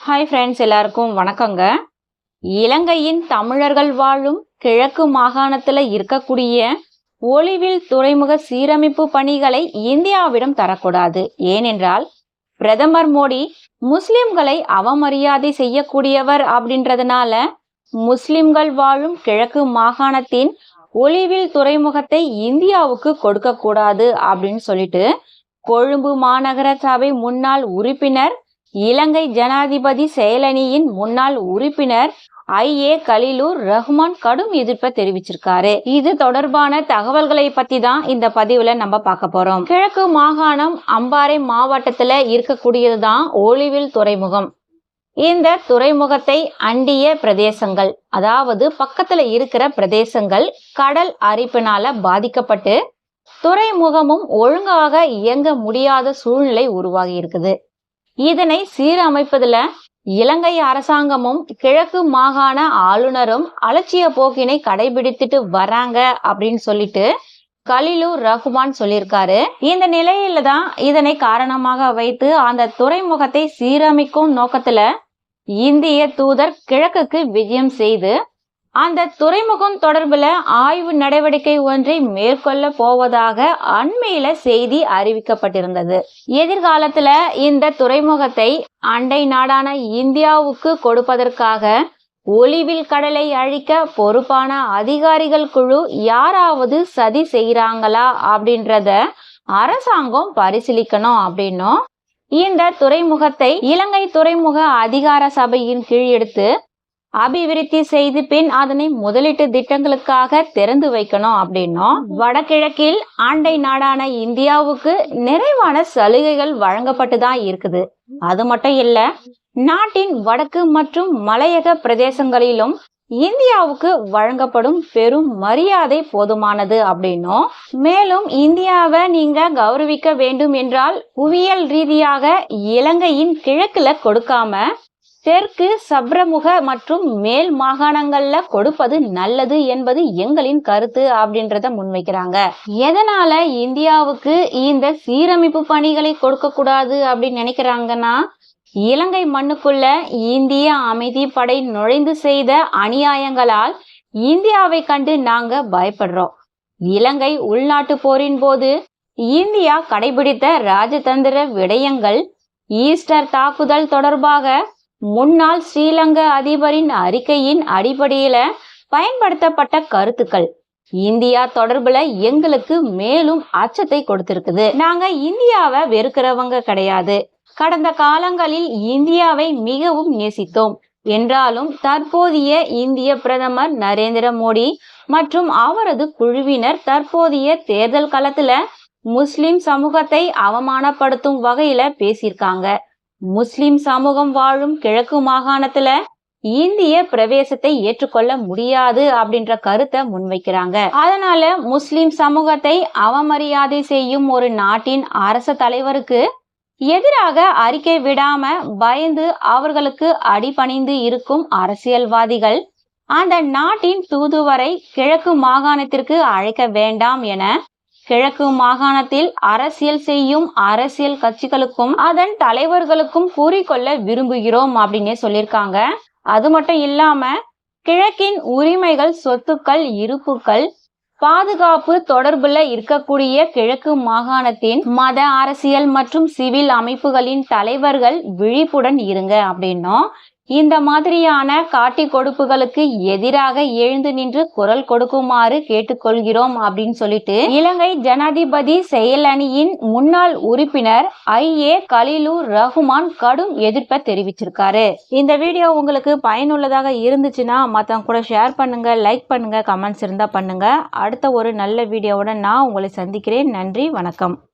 Hi friends எல்லாருக்கும் வணக்கங்க. இலங்கையின் தமிழர்கள் வாழும் கிழக்கு மாகாணத்தில் இருக்கக்கூடிய ஒளிவில் துறைமுக சீரமைப்பு பணிகளை இந்தியாவிடம் தரக்கூடாது. ஏனென்றால் பிரதமர் மோடி முஸ்லிம்களை அவமரியாதை செய்யக்கூடியவர் அப்படின்றதுனால முஸ்லிம்கள் வாழும் கிழக்கு மாகாணத்தின் ஒளிவில் துறைமுகத்தை இந்தியாவுக்கு கொடுக்கக்கூடாது அப்படின்னு சொல்லிட்டு கொழும்பு மாநகர சபை முன்னாள் உறுப்பினர் இலங்கை ஜனாதிபதி செயலணியின் முன்னாள் உறுப்பினர் ஐ. ஏ. கலிலூர் ரஹ்மான் கடும் எதிர்ப்பை தெரிவிச்சிருக்காரு. இது தொடர்பான தகவல்களை பத்தி தான் இந்த பதிவுல நம்ம பார்க்க போறோம். கிழக்கு மாகாணம் அம்பாறை மாவட்டத்துல இருக்கக்கூடியது தான் துறைமுகம். இந்த துறைமுகத்தை அண்டிய பிரதேசங்கள் அதாவது பக்கத்துல இருக்கிற பிரதேசங்கள் கடல் அரிப்பினால பாதிக்கப்பட்டு துறைமுகமும் ஒழுங்காக இயங்க முடியாத சூழ்நிலை உருவாகி இருக்குது. இதனை சீரமைப்பதுல இலங்கை அரசாங்கமும் கிழக்கு மாகாண ஆளுநரும் அலட்சிய போக்கினை கடைபிடித்துட்டு வராங்க அப்படின்னு சொல்லிட்டு கலிலூர் ரஹ்மான் சொல்லியிருக்காரு. இந்த நிலையில தான் இதனை காரணமாக வைத்து அந்த துறைமுகத்தை சீரமைக்கும் நோக்கத்துல இந்திய தூதர் கிழக்குக்கு விஜயம் செய்து அந்த துறைமுகம் தொடர்புல ஆய்வு நடவடிக்கை ஒன்றை மேற்கொள்ள போவதாக அண்மையில செய்தி அறிவிக்கப்பட்டிருந்தது. எதிர்காலத்துல இந்த துறைமுகத்தை அண்டை நாடான இந்தியாவுக்கு கொடுப்பதற்காக ஒளிவில் கடலை அழிக்க பொறுப்பான அதிகாரிகள் குழு யாராவது சதி செய்யறாங்களா அப்படின்றத அரசாங்கம் பரிசீலிக்கணும் அப்படின்னும் இந்த துறைமுகத்தை இலங்கை துறைமுக அதிகார சபையின் கீழ் எடுத்து அபிவிருத்தி செய்து பின் அதனை முதலீட்டு திட்டங்களுக்காக திறந்து வைக்கணும் அப்படின்னும் வடகிழக்கில் ஆண்டை நாடான இந்தியாவுக்கு நிறைவான சலுகைகள் வழங்கப்பட்டு தான் இருக்குது. அது மட்டும் இல்ல நாட்டின் வடக்கு மற்றும் மலையக பிரதேசங்களிலும் இந்தியாவுக்கு வழங்கப்படும் பெரும் மரியாதை போதுமானது அப்படின்னும் மேலும் இந்தியாவை நீங்க கௌரவிக்க வேண்டும் என்றால் புவியியல் ரீதியாக இலங்கையின் கிழக்குல கொடுக்காம தெற்கு சப்ரமுக மற்றும் மேல் மாகாணங்கள்ல கொடுப்பது நல்லது என்பது எங்களின் கருத்து அப்படின்றத முன்வைக்கிறாங்க. எதனால இந்தியாவுக்கு இந்த சீரமைப்பு பணிகளை கொடுக்க கூடாது அப்படின்னு நினைக்கிறாங்கன்னா இலங்கை மண்ணுக்குள்ள இந்திய அமைதி படை நுழைந்து செய்த அநியாயங்களால் இந்தியாவை கண்டு நாங்க பயப்படுறோம். இலங்கை உள்நாட்டு போரின் போது இந்தியா கடைபிடித்த ராஜதந்திர விடயங்கள் ஈஸ்டர் தாக்குதல் தொடர்பாக முன்னாள் ஸ்ரீலங்கா அதிபரின் அறிக்கையின் அடிப்படையில பயன்படுத்தப்பட்ட கருத்துக்கள். இந்தியா தொடர்புல எங்களுக்கு மேலும் அச்சத்தை கொடுத்திருக்குது. நாங்க இந்தியாவை வெறுக்கிறவங்க கிடையாது. கடந்த காலங்களில் இந்தியாவை மிகவும் நேசித்தோம். என்றாலும் தற்போதைய இந்திய பிரதமர் நரேந்திர மோடி மற்றும் அவரது குழுவினர் தற்போதைய தேர்தல் களத்துல முஸ்லிம் சமூகத்தை அவமானப்படுத்தும் வகையில பேசியிருக்காங்க. முஸ்லிம் சமூகம் வாழும் கிழக்கு மாகாணத்துல இந்திய பிரவேசத்தை ஏற்றுக்கொள்ள முடியாது அப்படின்ற கருத்தை முன்வைக்கிறாங்க. அதனால முஸ்லிம் சமூகத்தை அவமரியாதை செய்யும் ஒரு நாட்டின் அரச தலைவருக்கு எதிராக அறிக்கை விடாம பயந்து அவர்களுக்கு அடிபணிந்து இருக்கும் அரசியல்வாதிகள் அந்த நாட்டின் தூதுவரை கிழக்கு மாகாணத்திற்கு அழைக்க வேண்டாம் என கிழக்கு மாகாணத்தில் அரசியல் செய்யும் அரசியல் கட்சிகளுக்கும் அதன் தலைவர்களுக்கும் கூறிக்கொள்ள விரும்புகிறோம் அப்படின்னே சொல்லியிருக்காங்க. அது மட்டும் இல்லாம கிழக்கின் உரிமைகள் சொத்துக்கள் இருப்புகள் பாதுகாப்பு தொடர்புல இருக்கக்கூடிய கிழக்கு மாகாணத்தின் மத அரசியல் மற்றும் சிவில் அமைப்புகளின் தலைவர்கள் விழிப்புடன் இருங்க அப்படின்னும். இந்த மாதிரியான காட்டி கொடுப்புகளுக்கு எதிராக எழுந்து நின்று குரல் கொடுக்குமாறு கேட்டுக்கொள்கிறோம் அப்படின்னு சொல்லிட்டு இலங்கை ஜனாதிபதி செயலணியின் முன்னாள் உறுப்பினர் ஐ. ஏ. கலிலூர் ரஹ்மான் கடும் எதிர்ப்பை தெரிவிச்சிருக்காரு. இந்த வீடியோ உங்களுக்கு பயனுள்ளதாக இருந்துச்சுன்னா மற்றவங்க கூட ஷேர் பண்ணுங்க லைக் பண்ணுங்க கமெண்ட்ஸ் இருந்தா பண்ணுங்க. அடுத்த ஒரு நல்ல வீடியோவுடன் நான் உங்களை சந்திக்கிறேன். நன்றி வணக்கம்.